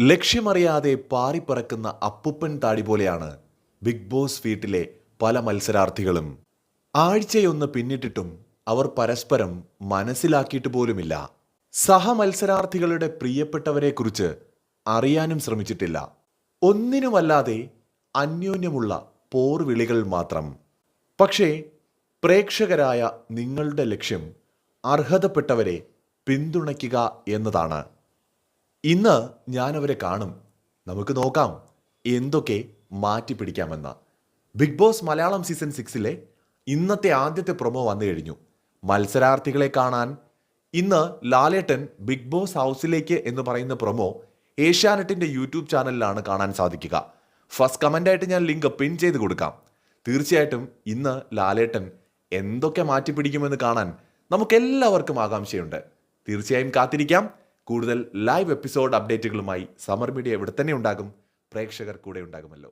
ലക്ഷ്യമറിയാതെ പാറിപ്പറക്കുന്ന അപ്പുപ്പൻ താടി പോലെയാണ് big boss വീട്ടിലെ പല മത്സരാർത്ഥികളും. ആഴ്ചയൊന്ന് പിന്നിട്ടിട്ടും അവർ പരസ്പരം മനസ്സിലാക്കിയിട്ട് പോലുമില്ല. സഹമത്സരാർത്ഥികളുടെ പ്രിയപ്പെട്ടവരെക്കുറിച്ച് അറിയാനും ശ്രമിച്ചിട്ടില്ല. ഒന്നിനുമല്ലാതെ അന്യോന്യമുള്ള പോർവിളികൾ മാത്രം. പക്ഷേ പ്രേക്ഷകരായ നിങ്ങളുടെ ലക്ഷ്യം അർഹതപ്പെട്ടവരെ പിന്തുണയ്ക്കുക എന്നതാണ്. ഇന്ന് ഞാൻ അവരെ കാണും. നമുക്ക് നോക്കാം എന്തൊക്കെ മാറ്റി പിടിക്കാമെന്ന് ബിഗ് ബോസ് മലയാളം സീസൺ സിക്സിലെ ഇന്നത്തെ ആദ്യത്തെ പ്രൊമോ വന്നു കഴിഞ്ഞു. മത്സരാർത്ഥികളെ കാണാൻ. ഇന്ന് ലാലേട്ടൻ ബിഗ് ബോസ് ഹൗസിലേക്ക് എന്ന് പറയുന്ന പ്രൊമോ ഏഷ്യാനെറ്റിന്റെ യൂട്യൂബ് ചാനലിലാണ് കാണാൻ സാധിക്കുക. ഫസ്റ്റ് കമന്റായിട്ട് ഞാൻ ലിങ്ക് പിൻ ചെയ്ത് കൊടുക്കാം. തീർച്ചയായിട്ടും ഇന്ന് ലാലേട്ടൻ എന്തൊക്കെ മാറ്റിപ്പിടിക്കുമെന്ന് കാണാൻ നമുക്കെല്ലാവർക്കും ആകാംക്ഷയുണ്ട്. തീർച്ചയായും കാത്തിരിക്കാം. കൂടുതൽ ലൈവ് എപ്പിസോഡ് അപ്ഡേറ്റുകളുമായി സമർ മീഡിയ ഇവിടെ തന്നെ ഉണ്ടാകും. പ്രേക്ഷകർ കൂടെ ഉണ്ടാകുമല്ലോ.